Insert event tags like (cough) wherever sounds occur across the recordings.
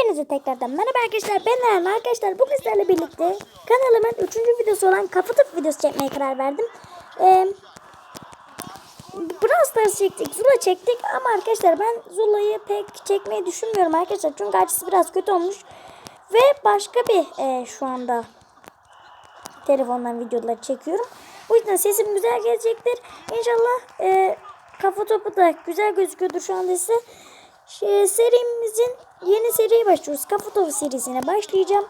Hepinize tekrardan merhaba arkadaşlar. Ben Eren arkadaşlar. Bugün sizlerle birlikte kanalımın 3. videosu olan kafa topu videosu çekmeye karar verdim. Ee, Brawl Stars çektik, Zula çektik ama arkadaşlar ben Zula'yı pek çekmeyi düşünmüyorum arkadaşlar. Çünkü açısı biraz kötü olmuş. Ve başka bir e, şu anda telefondan videoları çekiyorum. O yüzden sesim güzel gelecektir. İnşallah e, kafa topu da güzel gözüküyordur şu anda size. Şey, serimizin yeni seriye başlıyoruz. Kafa topu serisine başlayacağım.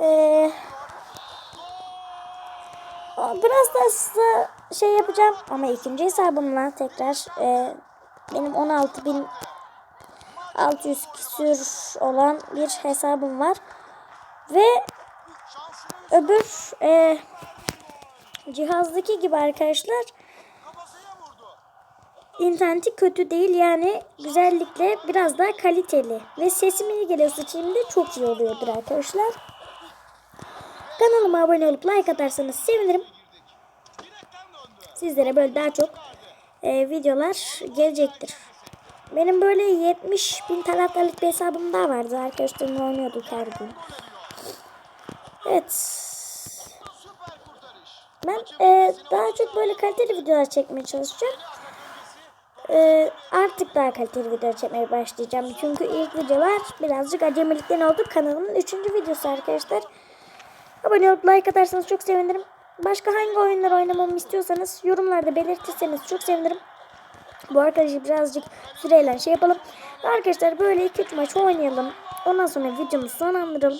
Ee, biraz da size şey yapacağım ama ikinci hesabımla tekrar e, benim 16.600 küsür olan bir hesabım var. Ve öbür e, cihazdaki gibi arkadaşlar interneti kötü değil yani güzellikle biraz daha kaliteli ve sesim iyi geliyorsa şimdi çok iyi oluyordur arkadaşlar. Kanalıma abone olup like atarsanız sevinirim. Sizlere böyle daha çok e, videolar gelecektir. Benim böyle 70 bin taraftarlık bir hesabım daha vardı. Arkadaşlarımla oynuyorduk her gün. Evet. Ben e, daha çok böyle kaliteli videolar çekmeye çalışacağım. E, artık daha kaliteli videolar çekmeye başlayacağım. Çünkü ilk videolar birazcık acemilikten oldu. Kanalımın 3. videosu arkadaşlar. Abone olup like atarsanız çok sevinirim. Başka hangi oyunlar oynamamı istiyorsanız yorumlarda belirtirseniz çok sevinirim. Bu arkadaşı birazcık süreyle şey yapalım. Arkadaşlar böyle 2-3 maç oynayalım. Ondan sonra videomuzu sonlandıralım.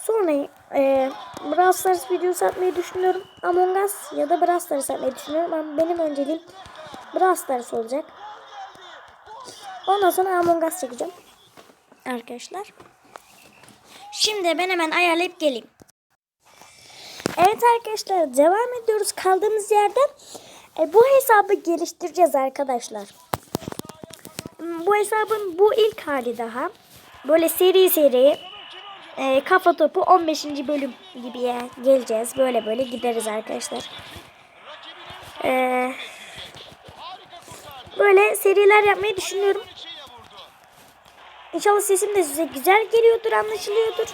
Sonra e, Brawl Stars videosu atmayı düşünüyorum. Among Us ya da Brawl Stars atmayı düşünüyorum. Ama benim önceliğim Brawl Stars olacak. Ondan sonra Among Us çekeceğim. Arkadaşlar. Şimdi ben hemen ayarlayıp geleyim. Evet arkadaşlar devam ediyoruz kaldığımız yerden. E, bu hesabı geliştireceğiz arkadaşlar. Bu hesabın bu ilk hali daha. Böyle seri seri e, kafa topu 15. bölüm gibi geleceğiz. Böyle böyle gideriz arkadaşlar. E, böyle seriler yapmayı düşünüyorum. İnşallah sesim de size güzel geliyordur, anlaşılıyordur.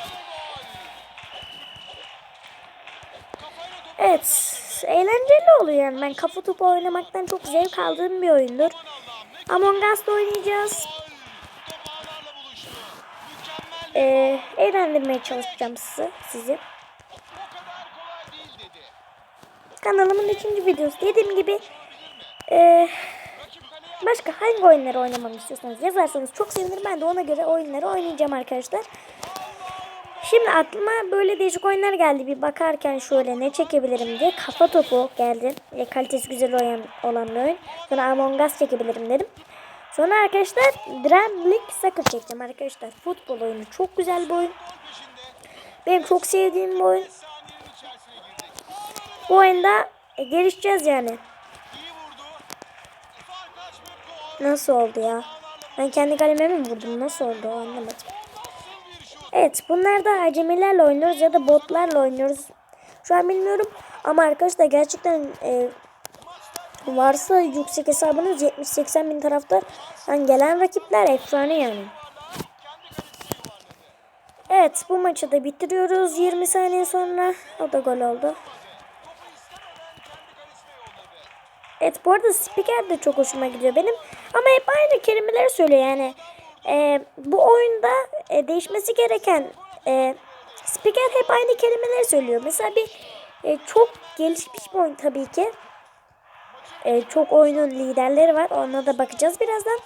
Evet, eğlenceli oluyor. Ben kafa topu oynamaktan çok zevk aldığım bir oyundur. Among Us'da oynayacağız. Ee, eğlendirmeye çalışacağım sizi. sizi. Kanalımın üçüncü videosu. Dediğim gibi ee, başka hangi oyunları oynamamı istiyorsanız yazarsanız çok sevinirim. Ben de ona göre oyunları oynayacağım arkadaşlar. Şimdi aklıma böyle değişik oyunlar geldi. Bir bakarken şöyle ne çekebilirim diye. Kafa topu geldi. E, kalitesi güzel oyun, olan bir oyun. Sonra Among Us çekebilirim dedim. Sonra arkadaşlar League Soccer çekeceğim arkadaşlar. Futbol oyunu. Çok güzel bir oyun. Benim çok sevdiğim bir oyun. Bu oyunda e, gelişeceğiz yani. Nasıl oldu ya? Ben kendi kaleme mi vurdum? Nasıl oldu anlamadım. Evet bunlar da acemilerle oynuyoruz ya da botlarla oynuyoruz. Şu an bilmiyorum ama arkadaşlar gerçekten e, varsa yüksek hesabınız 70-80 bin taraftar. Yani gelen rakipler efsane yani. Evet bu maçı da bitiriyoruz 20 saniye sonra. O da gol oldu. Evet bu arada spiker de çok hoşuma gidiyor benim. Ama hep aynı kelimeleri söylüyor yani. E, bu oyunda e, değişmesi gereken e, spiker hep aynı kelimeleri söylüyor. Mesela bir e, çok gelişmiş bir oyun tabii ki. E, çok oyunun liderleri var. Ona da bakacağız birazdan.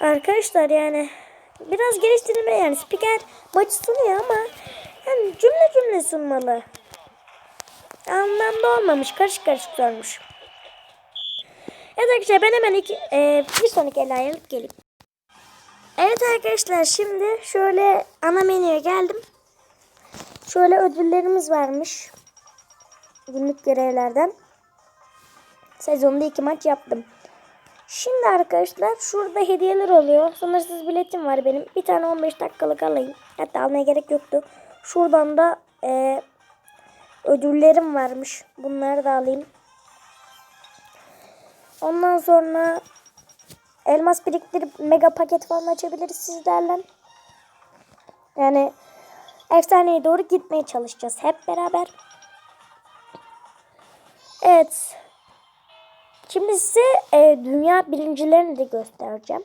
Arkadaşlar yani biraz geliştirilme yani spiker maçı sunuyor ama yani cümle cümle sunmalı. Anlamda olmamış. Karışık karışık sormuş. Evet arkadaşlar ben hemen iki, e, bir sonraki ele ayarlıp geleyim. Evet arkadaşlar şimdi şöyle ana menüye geldim. Şöyle ödüllerimiz varmış. Günlük görevlerden. Sezonda iki maç yaptım. Şimdi arkadaşlar şurada hediyeler oluyor. Sınırsız biletim var benim. Bir tane 15 dakikalık alayım. Hatta almaya gerek yoktu. Şuradan da e, ödüllerim varmış. Bunları da alayım. Ondan sonra elmas biriktirip mega paket falan açabiliriz sizlerle. Yani efsaneye doğru gitmeye çalışacağız hep beraber. Evet. Şimdi size e, dünya birincilerini de göstereceğim.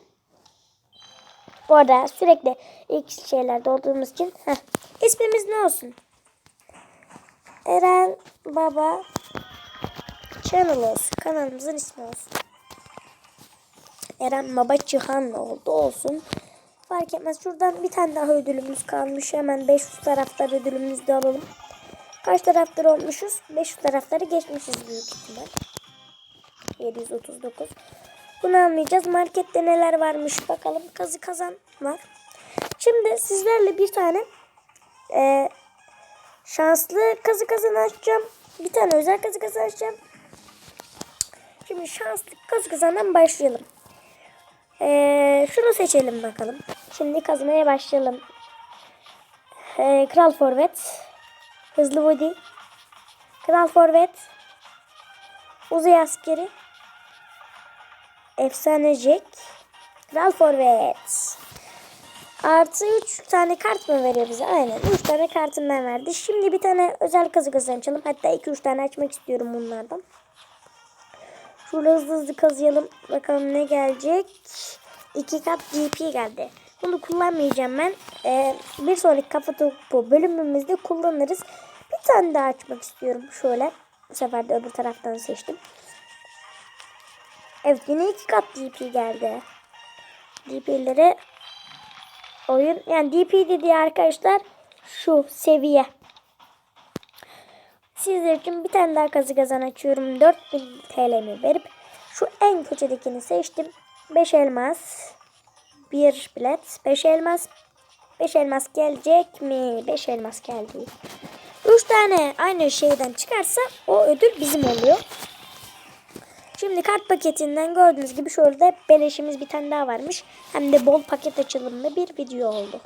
Bu arada sürekli ilk şeylerde olduğumuz için heh, ismimiz ne olsun? Eren Baba Channel olsun. Kanalımızın ismi olsun. Eren Baba Cihan oldu olsun. Fark etmez. Şuradan bir tane daha ödülümüz kalmış. Hemen 500 taraftar ödülümüzü de alalım. Kaç taraftar olmuşuz? 500 taraftarı geçmişiz büyük ihtimal. 739. Bunu almayacağız. Markette neler varmış bakalım. Kazı kazan var. Şimdi sizlerle bir tane e, şanslı kazı kazan açacağım. Bir tane özel kazı kazan açacağım. Şimdi şanslı kazı kazandan başlayalım. E, şunu seçelim bakalım. Şimdi kazmaya başlayalım. E, Kral Forvet. Hızlı Woody. Kral Forvet. Uzay Askeri. Efsane Jack. Kral Forvet. Artı 3 tane kart mı veriyor bize? Aynen 3 tane kartından verdi. Şimdi bir tane özel kazı kazanalım. Hatta 2-3 tane açmak istiyorum bunlardan. Şöyle hızlı hızlı kazıyalım. Bakalım ne gelecek. 2 kat GP geldi. Bunu kullanmayacağım ben. Ee, bir sonraki kafa topu bölümümüzde kullanırız. Bir tane daha açmak istiyorum. Şöyle. Bu sefer de öbür taraftan seçtim. Evet yine iki kat DP geldi. DP'leri oyun yani DP dediği arkadaşlar şu seviye. Sizler için bir tane daha kazı kazan açıyorum. 4000 TL'mi verip şu en kötüdekini seçtim. 5 elmas. 1 bilet. 5 elmas. 5 elmas gelecek mi? 5 elmas geldi. 3 tane aynı şeyden çıkarsa o ödül bizim oluyor. Şimdi kart paketinden gördüğünüz gibi şöyle beleşimiz bir tane daha varmış. Hem de bol paket açılımlı bir video oldu.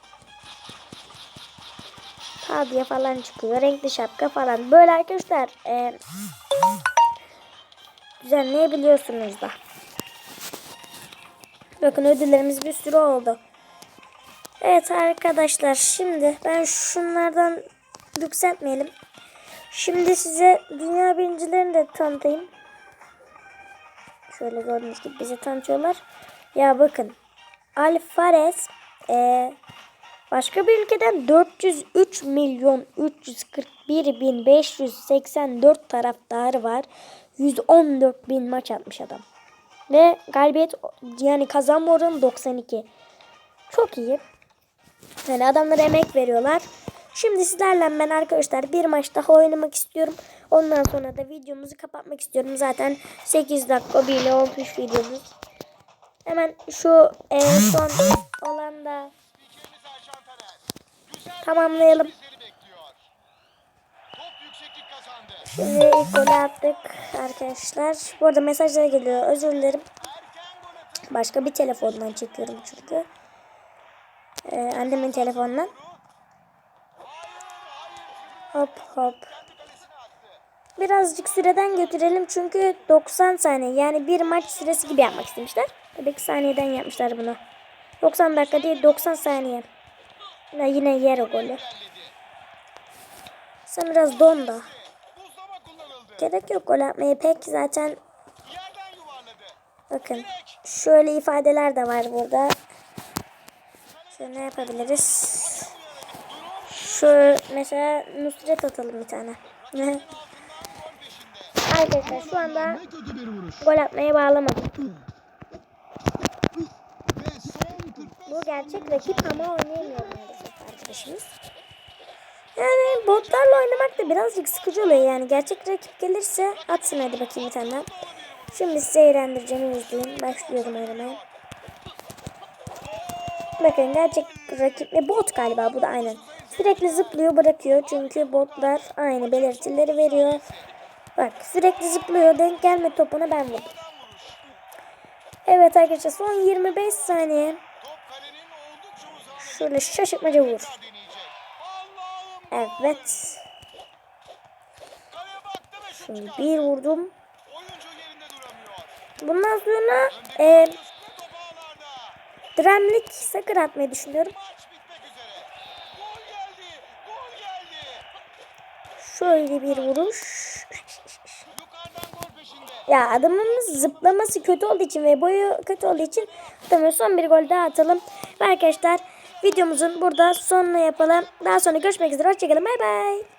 Tabiye falan çıkıyor. Renkli şapka falan. Böyle arkadaşlar e, düzenleyebiliyorsunuz da. Bakın ödüllerimiz bir sürü oldu. Evet arkadaşlar şimdi ben şunlardan yükseltmeyelim. Şimdi size dünya birincilerini de tanıtayım. Şöyle gördüğünüz gibi bize tanıtıyorlar. Ya bakın. Alfares e, başka bir ülkeden 403 milyon 341 bin 584 taraftarı var. 114 bin maç atmış adam. Ve galibiyet yani kazanma oranı 92. Çok iyi. Yani adamlara emek veriyorlar. Şimdi sizlerle ben arkadaşlar bir maç daha oynamak istiyorum. Ondan sonra da videomuzu kapatmak istiyorum. Zaten 8 dakika bile olmuş videomuz. Hemen şu en son olan da tamamlayalım. Şimdi ilk golü attık arkadaşlar. Bu arada mesajlar geliyor. Özür dilerim. Başka bir telefondan çekiyorum çünkü. Ee, annemin telefonundan. Hop hop. Birazcık süreden götürelim çünkü 90 saniye yani bir maç süresi gibi yapmak istemişler. Tabii saniyeden yapmışlar bunu. 90 dakika değil 90 saniye. Yine, yine yer o golü. Sen biraz don da. Gerek yok gol atmaya pek zaten. Bakın şöyle ifadeler de var burada. Şöyle ne yapabiliriz? Şu mesela Nusret atalım bir tane. (laughs) Arkadaşlar şu anda gol atmaya bağlamadım. Bu gerçek rakip ama oynayamıyor maalesef arkadaşımız. Yani botlarla oynamak da birazcık sıkıcı oluyor yani. Gerçek rakip gelirse atsın hadi bakayım bir tane. Şimdi size eğlendireceğimi izleyin. Başlıyorum oynamaya. Bakın gerçek rakip ne bot galiba bu da aynen. Sürekli zıplıyor bırakıyor çünkü botlar aynı belirtileri veriyor. Bak sürekli zıplıyor denk gelme topuna ben vurdum. Evet arkadaşlar son 25 saniye. Şöyle şaşırtmaca vur. Evet. Şimdi bir vurdum. Bundan sonra e, Dremlik sakır atmayı düşünüyorum. Maç bitmek üzere. Gol geldi. Gol geldi. Şöyle bir vuruş. Ya adamımız zıplaması kötü olduğu için ve boyu kötü olduğu için adamın son bir gol daha atalım. Ve arkadaşlar videomuzun burada sonuna yapalım. Daha sonra görüşmek üzere. Hoşçakalın. Bay bay.